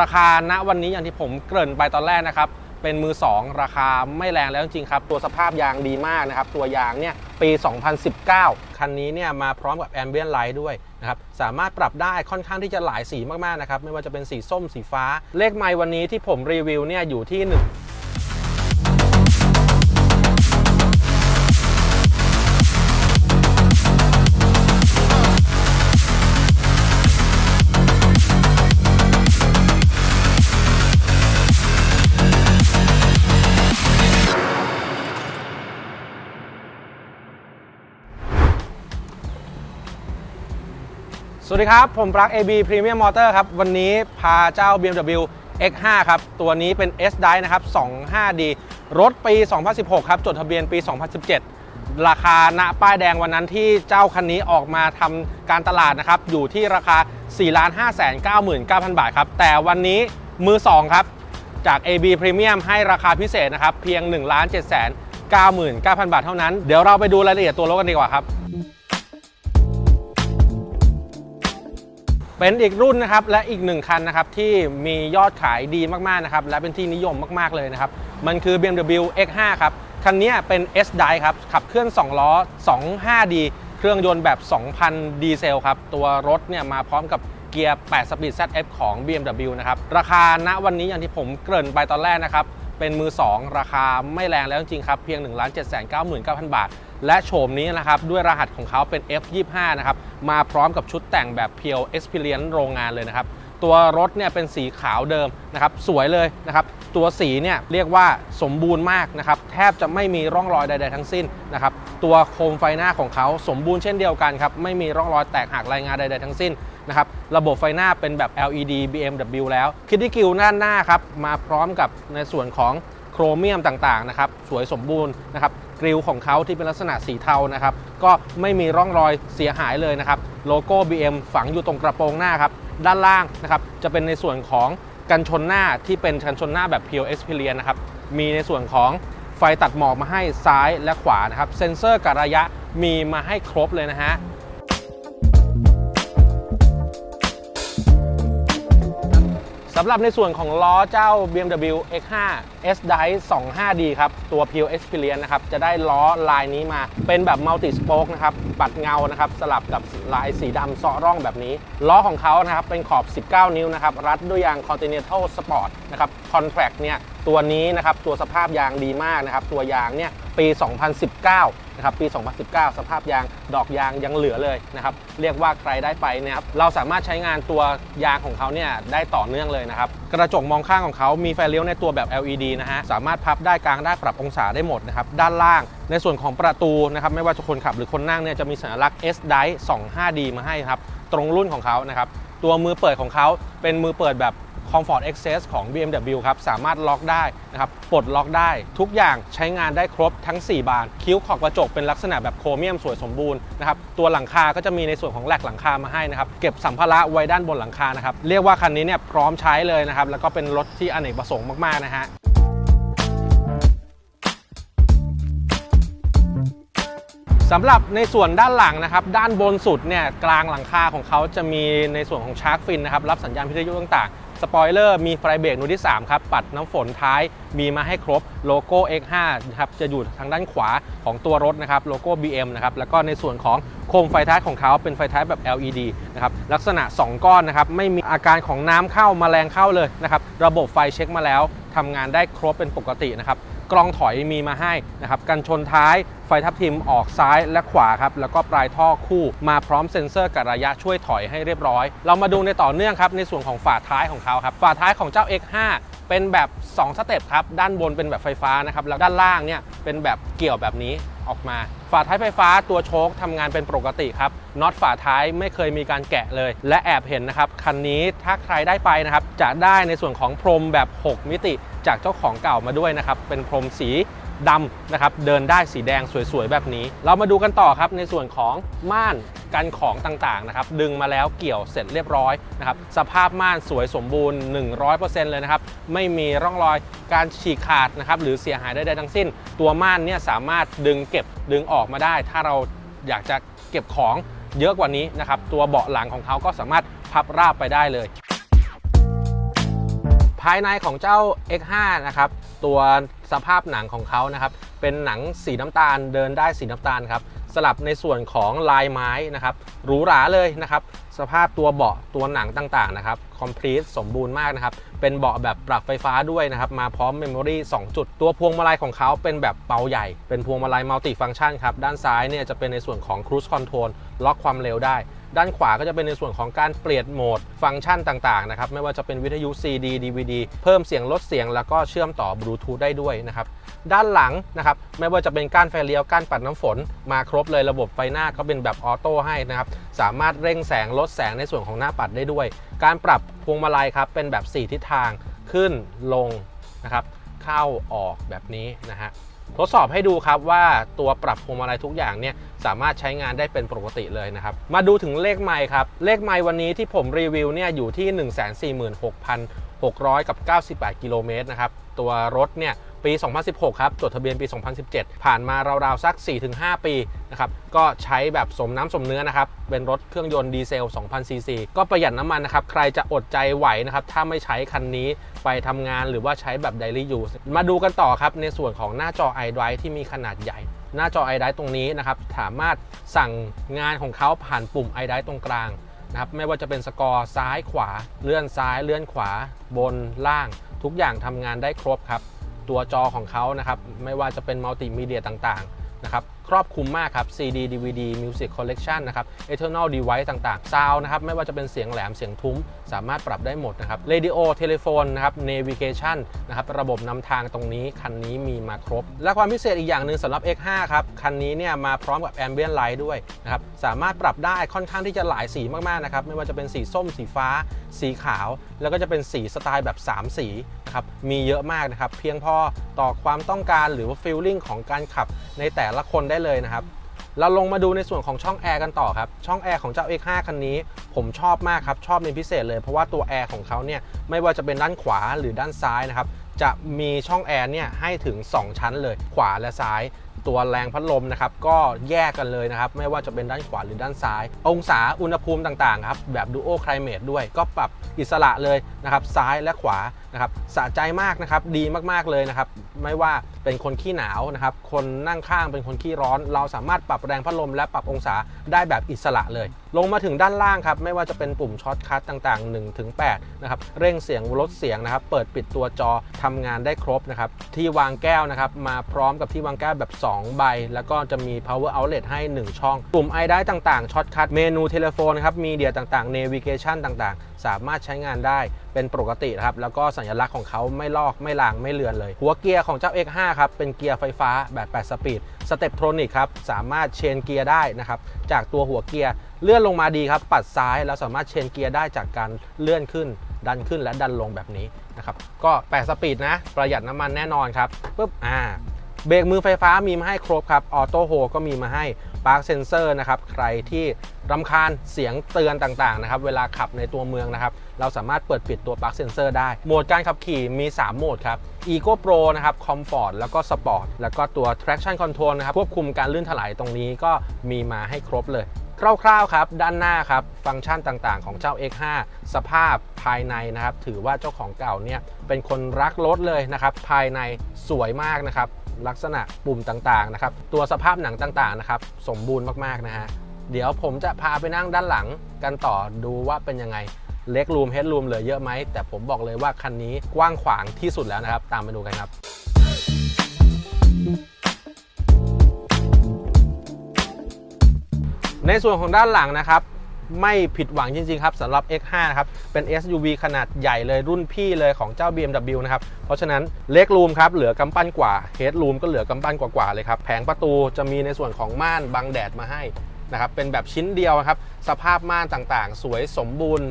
ราคาณวันนี้อย่างที่ผมเกริ่นไปตอนแรกนะครับ เป็นมือ 2 ราคาไม่แรงแล้วจริงๆครับ ตัวสภาพยางดีมากนะครับ ตัวยางเนี่ยปี 2019 คันนี้เนี่ยมาพร้อมกับแอมเบียนไลท์ด้วยนะครับ สามารถปรับได้ค่อนข้างที่จะหลายสีมากๆนะครับ ไม่ว่าจะเป็นสีส้มสีฟ้า เลขไมล์วันนี้ที่ผมรีวิวเนี่ยอยู่ที่ 1 วัสดีครับ ผมปลั๊ก AB Premium Motor ครับ วันนี้พาเจ้า BMW X5 ครับ ตัวนี้เป็น S Drive นะครับ 25D รถปี 2016 ครับ จดทะเบียนปี 2017 ราคาณป้ายแดงวันนั้นที่เจ้าคันนี้ออกมาทำการตลาดนะครับ อยู่ที่ราคา 4 5 9 9 0 0 0 บาทครับ แต่วันนี้มือ 2 ครับ จาก AB Premium ให้ราคาพิเศษนะครับ เพียง 1 7 9 9 0 0 0 บาทเท่านั้น เดี๋ยวเราไปดูรายละเอียดตัวรถกันดีกว่าครับ เป็นอีกรุ่นนะครับและอีกหนึ่งคันนะครับที่มียอดขายดีมากๆนะครับและเป็นที่นิยมมากๆเลยนะครับมันคือ BMW X5 ครับคันนี้เป็น S Drive ครับขับเคลื่อน 2 ล้อ 25D เครื่องยนต์แบบ 2,000 ดีเซลครับตัวรถเนี่ยมาพร้อมกับเกียร์8 Speed ZF ของ BMW นะครับราคาณวันนี้อย่างที่ผมเกริ่นไปตอนแรกนะครับเป็นมือ 2 ราคาไม่แรงแล้วจริงๆครับเพียง 1 7 9 9 0 0 0 บาท และโฉมนี้นะครับด้วยรหัสของเขาเป็น F25 นะครับมาพร้อมกับชุดแต่งแบบเพียว Experience โรงงานเลยนะครับตัวรถเนี่ยเป็นสีขาวเดิมนะครับสวยเลยนะครับตัวสีเนี่ยเรียกว่าสมบูรณ์มากนะครับแทบจะไม่มีร่องรอยใด ๆ ทั้งสิ้นนะครับตัวโคมไฟหน้าของเขาสมบูรณ์เช่นเดียวกันครับไม่มีร่องรอยแตกหักรายงานใด ๆ ทั้งสิ้นนะครับระบบไฟหน้าเป็นแบบ LED BMW แล้วคิดที่กิวด้านหน้าครับมาพร้อมกับในส่วนของโครเมียมต่างๆนะครับสวยสมบูรณ์นะครับ กริลของเขาที่เป็นลักษณะสีเทานะครับ ก็ไม่มีร่องรอยเสียหายเลยนะครับ โลโก้ BM ฝังอยู่ตรงกระโปรงหน้าครับ ด้านล่างนะครับ จะเป็นในส่วนของกันชนหน้าที่เป็นกันชนหน้าแบบ Pure Experience นะครับ มีในส่วนของไฟตัดหมอกมาให้ซ้ายและขวานะครับ เซ็นเซอร์กับระยะมีมาให้ครบเลยนะฮะ สำหรับในส่วนของล้อเจ้า BMW X5 S Drive 25D ครับ ตัว Pure Experience นะครับ จะได้ล้อลายนี้มา เป็นแบบ Multi Spoke นะครับ ปัดเงานะครับ สลับกับลายสีดำเซาะร่องแบบนี้ ล้อของเขานะครับ เป็นขอบ 19 นิ้วนะครับ รัดด้วยยาง Continental Sport นะครับ Contract เนี่ย ตัวนี้นะครับ ตัวสภาพยางดีมากนะครับ ตัวยางเนี่ย ปี 2019 นะครับ ปี 2019 สภาพยางดอกยางยังเหลือเลยนะครับ เรียกว่าใครได้ไปนะครับ เราสามารถใช้งานตัวยางของเขาเนี่ยได้ต่อเนื่องเลยนะครับ กระจกมองข้างของเขามีไฟเลี้ยวในตัวแบบ LED นะฮะ สามารถพับได้กลางได้ปรับองศาได้หมดนะครับ ด้านล่างในส่วนของประตูนะครับ ไม่ว่าจะคนขับหรือคนนั่งเนี่ยจะมีสัญลักษณ์ S Drive 25D มาให้ครับ ตรงรุ่นของเขานะครับ ตัวมือเปิดของเขาเป็นมือเปิดแบบ Comfort Access ของ BMW ครับ สามารถล็อกได้นะครับ ปลดล็อกได้ ทุกอย่างใช้งานได้ครบทั้ง 4 บาน คิ้วขอบกระจกเป็นลักษณะแบบโครเมียมสวยสมบูรณ์นะครับ ตัวหลังคาก็จะมีในส่วนของแหลกหลังคามาให้นะครับ เก็บสัมภาระไว้ด้านบนหลังคานะครับ เรียกว่าคันนี้เนี่ยพร้อมใช้เลยนะครับ แล้วก็เป็นรถที่อเนกประสงค์มาก ๆ นะฮะสำหรับในส่วนด้านหลังนะครับ ด้านบนสุดเนี่ยกลางหลังคาของเขาจะมีในส่วนของชาร์กฟินนะครับ รับสัญญาณพิทยุต่างๆ สปอยเลอร์มีไฟเบรกหนูที่ 3 ครับ ปัดน้ำฝนท้ายมีมาให้ครบโลโก้ X5 นะครับจะอยู่ทางด้านขวาของตัวรถนะครับโลโก้ BM นะครับแล้วก็ในส่วนของโคมไฟท้ายของเขาเป็นไฟท้ายแบบ LED นะครับลักษณะ 2 ก้อนนะครับไม่มีอาการของน้ำเข้ามาแรงเข้าเลยนะครับระบบไฟเช็คมาแล้วทำงานได้ครบเป็นปกตินะครับ กล้องถอยมีมาให้นะครับกันชนท้ายไฟทับทิมออกซ้ายและขวาครับแล้วก็ปลายท่อคู่มาพร้อมเซ็นเซอร์กับระยะช่วยถอยให้เรียบร้อย เรามาดูในต่อเนื่องครับในส่วนของฝาท้ายของเขาครับฝาท้ายของเจ้า X5 เป็นแบบ 2 สเต็ปครับ ด้านบนเป็นแบบไฟฟ้านะครับ แล้วด้านล่างเนี่ยเป็นแบบเกี่ยวแบบนี้ออกมา ฝาท้ายไฟฟ้าตัวโชคทำงานเป็นปกติครับ น็อตฝาท้ายไม่เคยมีการแกะเลย และแอบเห็นนะครับ คันนี้ถ้าใครได้ไปนะครับ จะได้ในส่วนของพรมแบบ 6 มิติ จากเจ้าของเก่ามาด้วยนะครับ เป็นพรมสีดำนะครับ เดินได้สีแดงสวยๆ แบบนี้ เรามาดูกันต่อครับในส่วนของม่านกันของต่างๆนะครับ ดึงมาแล้วเกี่ยวเสร็จเรียบร้อยนะครับ สภาพม่านสวยสมบูรณ์ 100%เลยนะครับ ไม่มีร่องรอยการฉีกขาดนะครับ หรือเสียหายใดๆทั้งสิ้น ตัวม่านเนี่ยสามารถดึงเก็บดึงออกมาได้ ถ้าเราอยากจะเก็บของเยอะกว่านี้นะครับ ตัวเบาะหลังของเขาก็สามารถพับราบไปได้เลย ภายในของเจ้า X5 นะครับ ตัวสภาพหนังของเขานะครับ เป็นหนังสีน้ำตาลเดินได้สีน้ำตาลครับ สลับในส่วนของลายไม้นะครับ หรูหราเลยนะครับ สภาพตัวเบาะตัวหนังต่างๆนะครับ คอมพลีทสมบูรณ์มากนะครับ เป็นเบาะแบบปรับไฟฟ้าด้วยนะครับ มาพร้อมเมมโมรี่2จุด ตัวพวงมาลัยของเขาเป็นแบบเปาใหญ่ เป็นพวงมาลัยมัลติฟังก์ชันครับ ด้านซ้ายเนี่ยจะเป็นในส่วนของ Cruise Control ล็อกความเร็วได้ ด้านขวาก็จะเป็นในส่วนของการเปลี่ยนโหมดฟังก์ชันต่างๆนะครับไม่ว่าจะเป็นวิทยุ CD DVD เพิ่มเสียงลดเสียง แล้วก็เชื่อมต่อบลูทูธได้ด้วยนะครับด้านหลังนะครับไม่ว่าจะเป็นก้านไฟเลี้ยวก้านปัดน้ำฝน มาครบเลยระบบไฟหน้าก็เป็นแบบออโต้ให้นะครับสามารถเร่งแสงลดแสงในส่วนของหน้าปัดได้ด้วย การปรับพวงมาลัยครับเป็นแบบ 4 ทิศทางขึ้นลงนะครับเข้าออกแบบนี้นะฮะทดสอบให้ดูครับว่าตัวปรับพวงมาลัยทุกอย่างเนี่ยสามารถใช้งานได้เป็นปกติเลยนะครับ มาดูถึงเลขไมค์ครับ เลขไมค์วันนี้ที่ผมรีวิวเนี่ยอยู่ที่ 146,600 กับ 98 กิโลเมตรนะครับ ตัวรถเนี่ยปี 2016 ครับ จดทะเบียนปี 2017 ผ่านมาราวๆ สัก 4-5 ปีนะครับ ก็ใช้แบบสมน้ำสมเนื้อนะครับ เป็นรถเครื่องยนต์ดีเซล 2,000 ซีซี ก็ประหยัดน้ำมันนะครับ ใครจะอดใจไหวนะครับ ถ้าไม่ใช้คันนี้ไปทำงานหรือว่าใช้แบบ daily use มาดูกันต่อครับ ในส่วนของหน้าจอ iDrive ที่มีขนาดใหญ่ หน้าจอ i d i ตรงนี้นะครับสามารถสั่งงานของเขาผ่านปุ่ม i d i ตรงกลางนะครับไม่ว่าจะเป็นสกอร์ซ้ายขวา เลื่อนซ้ายเลื่อนขวาบนล่าง ทุกอย่างทำงานได้ครบครับ ตัวจอของเขานะครับไม่ว่าจะเป็นมัลติมีเดียต่างๆนะครับ ครอบคลุมมากครับ CD DVD Music Collection นะครับ Eternal Device ต่างๆ Sound นะครับ ไม่ว่าจะเป็นเสียงแหลมเสียงทุ้ม สามารถปรับได้หมดนะครับ Radio Telephone นะครับ Navigation นะครับ ระบบนำทางตรงนี้ คันนี้มีมาครบ และความพิเศษอีกอย่างหนึ่งสำหรับ X5 ครับ คันนี้เนี่ยมาพร้อมกับ Ambient Light ด้วยนะครับ สามารถปรับได้ค่อนข้างที่จะหลายสีมากๆนะครับ ไม่ว่าจะเป็นสีส้มสีฟ้า สีขาว แล้วก็จะเป็นสีสไตล์แบบ 3 สีนะครับ มีเยอะมากนะครับ เพียงพอต่อความต้องการหรือว่าฟีลลิ่งของการขับในแต่ละคนได้เลยนะครับ เราลงมาดูในส่วนของช่องแอร์กันต่อครับ ช่องแอร์ของเจ้า X5 คันนี้ ผมชอบมากครับ ชอบเป็นพิเศษเลยเพราะว่าตัวแอร์ของเขาเนี่ยไม่ว่าจะเป็นด้านขวาหรือด้านซ้ายนะครับจะมีช่องแอร์เนี่ยให้ถึง 2 ชั้นเลย ขวาและซ้าย ตัวแรงพัดลมนะครับก็แยกกันเลยนะครับ ไม่ว่าจะเป็นด้านขวาหรือด้านซ้าย องศาอุณหภูมิต่างๆครับแบบ Duo Climate ด้วย ก็ปรับอิสระเลยนะครับ ซ้ายและขวานะครับสะใจมากนะครับ ดีมากๆเลยนะครับ ไม่ว่าเป็นคนขี้หนาวนะครับ คนนั่งข้างเป็นคนขี้ร้อน เราสามารถปรับแรงพัดลมและปรับองศาได้แบบอิสระเลย ลงมาถึงด้านล่างครับ ไม่ว่าจะเป็นปุ่มช็อตคัทต่างๆ1ถึง8นะครับ เร่งเสียงลดเสียงนะครับ เปิดปิดตัวจอทำงานได้ครบนะครับ ที่วางแก้วนะครับ มาพร้อมกับที่วางแก้วแบบ 2 ใบ แล้วก็จะมี power outlet ให้ 1 ช่อง ปุ่มไอได้ต่างๆช็อตคัทเมนูเทเลโฟนนะครับมีเดียต่างๆ navigation ต่างๆ สามารถใช้งานได้เป็นปกตินะครับแล้วก็สัญลักษณ์ของเขาไม่ลอกไม่ลางไม่เลือนเลย หัวเกียร์ของเจ้า X5 ครับเป็นเกียร์ไฟฟ้าแบบ 8 สปีดสเต็ปโทรนิกครับสามารถเชนเกียร์ได้นะครับจากตัวหัวเกียร์เลื่อนลงมาดีครับปัดซ้ายแล้วสามารถเชนเกียร์ได้จากการเลื่อนขึ้นดันขึ้นและดันลงแบบนี้นะครับก็ 8 สปีดนะ ประหยัดน้ำมันแน่นอนครับปุ๊บอ่าเบรกมือไฟฟ้ามีมาให้ครบครับ ออโต้โฮก็มีมาให้ ปาร์คเซนเซอร์นะครับ ใครที่รำคาญเสียงเตือนต่างๆนะครับ เวลาขับในตัวเมืองนะครับ เราสามารถเปิดปิดตัวปาร์คเซนเซอร์ได้ โหมดการขับขี่มี 3 โหมดครับ Eco Pro นะครับ Comfort แล้วก็ Sport แล้วก็ตัว Traction Control นะครับ ควบคุมการลื่นถลายตรงนี้ก็มีมาให้ครบเลยคร่าวๆครับ ด้านหน้าครับ ฟังก์ชันต่างๆ ของเจ้า X5 สภาพภายในนะครับ ถือว่าเจ้าของเก่าเนี่ยเป็นคนรักรถเลยนะครับ ภายในสวยมากนะครับ ลักษณะปุ่มต่างๆนะครับตัวสภาพหนังต่างๆนะครับสมบูรณ์มากๆนะฮะเดี๋ยวผมจะพาไปนั่งด้านหลังกันต่อดูว่าเป็นยังไงเล็กรูมเฮดรูมเหลือเยอะไหม แต่ผมบอกเลยว่าคันนี้กว้างขวางที่สุดแล้วนะครับ ตามไปดูกันครับ ในส่วนของด้านหลังนะครับ ไม่ผิดหวังจริง ๆ ครับสำหรับ X5 นะครับ เป็น SUV ขนาดใหญ่เลยรุ่นพี่เลยของเจ้า BMW นะครับ เพราะฉะนั้นเล็กรูมครับ เหลือกำปั้นกว่าเฮดรูมก็เหลือกำปั้นกว่าๆเลยครับ แผงประตูจะมีในส่วนของม่านบังแดดมาให้นะครับเป็นแบบชิ้นเดียวครับ สภาพม่านต่างๆ สวยสมบูรณ์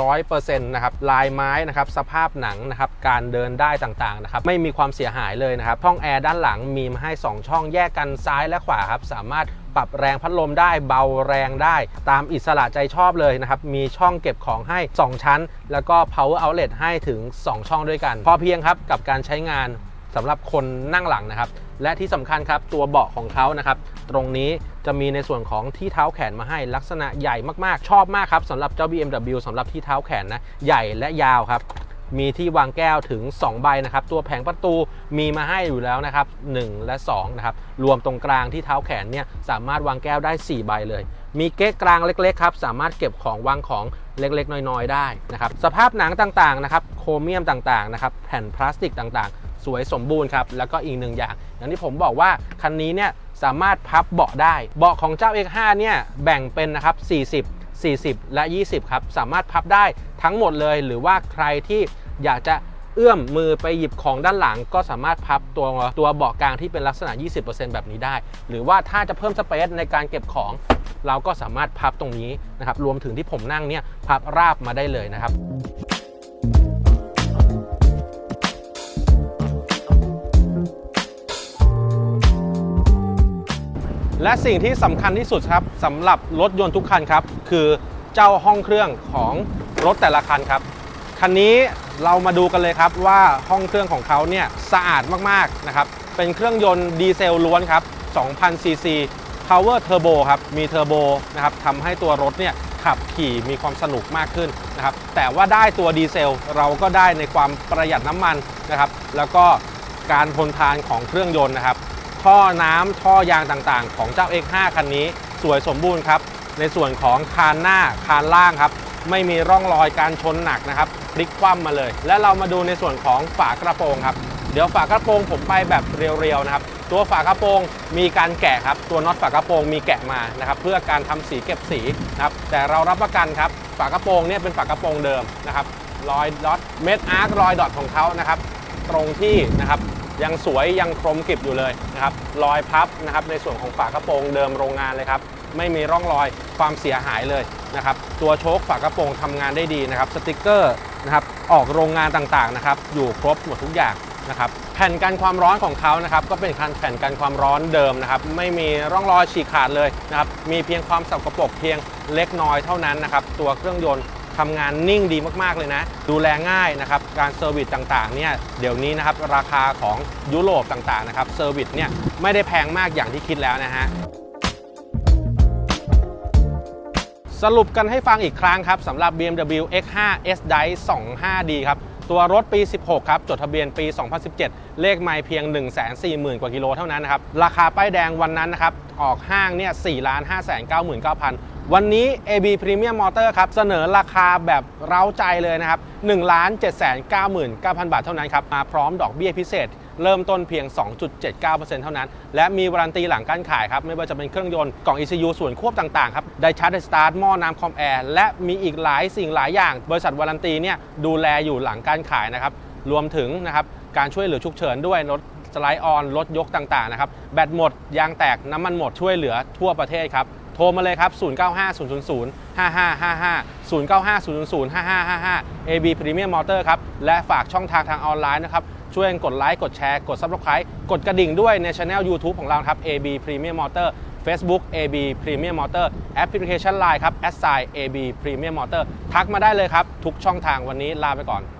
100%นะครับลายไม้นะครับสภาพหนังนะครับการเดินได้ต่างๆนะครับไม่มีความเสียหายเลยนะครับช่องแอร์ด้านหลังมีมาให้ 2 ช่องแยกกันซ้ายและขวาครับสามารถ ปรับแรงพัดลมได้เบาแรงได้ตามอิสระใจชอบเลยนะครับ มีช่องเก็บของให้ 2 ชั้น แล้วก็ power outlet ให้ถึง 2 ช่องด้วยกัน พอเพียงครับกับการใช้งานสำหรับคนนั่งหลังนะครับ และที่สำคัญครับตัวเบาะของเขานะครับ ตรงนี้จะมีในส่วนของที่เท้าแขนมาให้ลักษณะใหญ่มากๆ ชอบมากครับสำหรับเจ้า BMW สำหรับที่เท้าแขนนะใหญ่และยาวครับ มีที่วางแก้วถึง 2 ใบนะครับ ตัวแผงประตูมีมาให้อยู่แล้วนะครับ 1 และ 2 นะครับ รวมตรงกลางที่เท้าแขนเนี่ยสามารถวางแก้วได้ 4 ใบเลย มีเก๊กกลางเล็กๆครับสามารถเก็บของวางของเล็กๆ น้อยๆ ได้นะครับ สภาพหนังต่างๆนะครับโครเมียมต่างๆนะครับแผ่นพลาสติกต่างๆ สวยสมบูรณ์ครับแล้วก็อีกหนึ่งอย่าง อย่างที่ผมบอกว่าคันนี้เนี่ยสามารถพับเบาะได้ เบาะของเจ้า X5 เนี่ยแบ่งเป็นนะครับ 40 และ 20 ครับ สามารถพับได้ทั้งหมดเลย หรือว่าใครที่อยากจะเอื้อมมือไปหยิบของด้านหลัง ก็สามารถพับตัวตัวเบาะกลางที่เป็นลักษณะ 20%แบบนี้ได้ หรือว่าถ้าจะเพิ่มสเปซในการเก็บของ เราก็สามารถพับตรงนี้นะครับ รวมถึงที่ผมนั่งเนี่ยพับราบมาได้เลยนะครับ และสิ่งที่สำคัญที่สุดครับสำหรับรถยนต์ทุกคันครับ คือเจ้าห้องเครื่องของรถแต่ละคันครับ คันนี้เรามาดูกันเลยครับว่าห้องเครื่องของเขาเนี่ยสะอาดมากๆนะครับ เป็นเครื่องยนต์ดีเซลล้วนครับ2,000ซีซี Power Turbo ครับ มีเทอร์โบนะครับทำให้ตัวรถเนี่ยขับขี่มีความสนุกมากขึ้นนะครับ แต่ว่าได้ตัวดีเซลเราก็ได้ในความประหยัดน้ำมันนะครับ แล้วก็การทนทานของเครื่องยนต์นะครับ ท่อน้ำท่อยางต่างๆ ของเจ้า X5 คันนี้สวยสมบูรณ์ครับ ในส่วนของคานหน้าคานล่างครับ ไม่มีร่องรอยการชนหนักนะครับพลิกคว่ำมาเลย และเรามาดูในส่วนของฝากระโปรงครับ เดี๋ยวฝากระโปรงผมไปแบบเรียวๆนะครับ ตัวฝากระโปรงมีการแกะครับ ตัวน็อตฝากระโปรงมีแกะมานะครับ เพื่อการทำสีเก็บสีนะครับ แต่เรารับประกันครับ ฝากระโปรงเนี่ยเป็นฝากระโปรงเดิมนะครับ รอยดอทเม็ดอาร์ครอยดอทของเขานะครับ ตรงที่นะครับ ยังสวยยังคมกริบอยู่เลยนะครับรอยพับนะครับในส่วนของฝากระโปรงเดิมโรงงานเลยครับไม่มีร่องรอยความเสียหายเลยนะครับตัวโชคฝากระโปรงทำงานได้ดีนะครับสติกเกอร์นะครับออกโรงงานต่างๆนะครับอยู่ครบหมดทุกอย่างนะครับแผ่นกันความร้อนของเขานะครับก็เป็นแผ่นกันความร้อนเดิมนะครับไม่มีร่องรอยฉีกขาดเลยนะครับมีเพียงความสกปรกเพียงเล็กน้อยเท่านั้นนะครับตัวเครื่องยนต์ ทำงานนิ่งดีมากๆเลยนะ ดูแลง่ายนะครับ การเซอร์วิสต่างๆเนี่ยเดี๋ยวนี้นะครับราคาของยุโรปต่างๆนะครับเซอร์วิสเนี่ยไม่ได้แพงมากอย่างที่คิดแล้วนะฮะสรุปกันให้ฟังอีกครั้งครับสำหรับ BMW X5 S Drive 25D ครับตัวรถปี 16 ครับ จดทะเบียนปี 2017 เลขไม่เพียง 140,000 กว่ากิโลเท่านั้นนะครับ ราคาป้ายแดงวันนั้นนะครับ ออกห้างเนี่ย4 5 9 9 0 0 0 วันนี้ AB Premium Motor ครับ เสนอราคาแบบเร้าใจเลยนะครับ1 7 9 9 0 0 0 บาทเท่านั้นครับ มาพร้อมดอกเบี้ยพิเศษ เริ่มต้นเพียง 2.79%เท่านั้น และมีวารันตีหลังการขายครับ ไม่ว่าจะเป็นเครื่องยนต์ กล่อง ECU ส่วนควบต่าง ๆ ครับ ไดชาร์จสตาร์ทหม้อน้ำคอมแอร์และมีอีกหลายสิ่งหลายอย่าง บริษัทวารันตีเนี่ยดูแลอยู่หลังการขายนะครับรวมถึงนะครับการช่วยเหลือฉุกเฉินด้วยรถสไลด์ออนรถยกต่างๆนะครับแบตหมดยางแตกน้ำมันหมดช่วยเหลือทั่วประเทศครับ โทรมาเลยครับ 095000 5555 095000 5555 AB Premium Motor ครับ และฝากช่องทางทางออนไลน์นะครับ ช่วยกดไลค์ กดแชร์ กด Subscribe กดกระดิ่งด้วยในช anel YouTube ของเราครับ AB Premium Motor Facebook AB Premium Motor แอปพลิเคชัน Line ครับ s i AB Premium Motor ทักมาได้เลยครับ ทุกช่องทางวันนี้ลาไปก่อน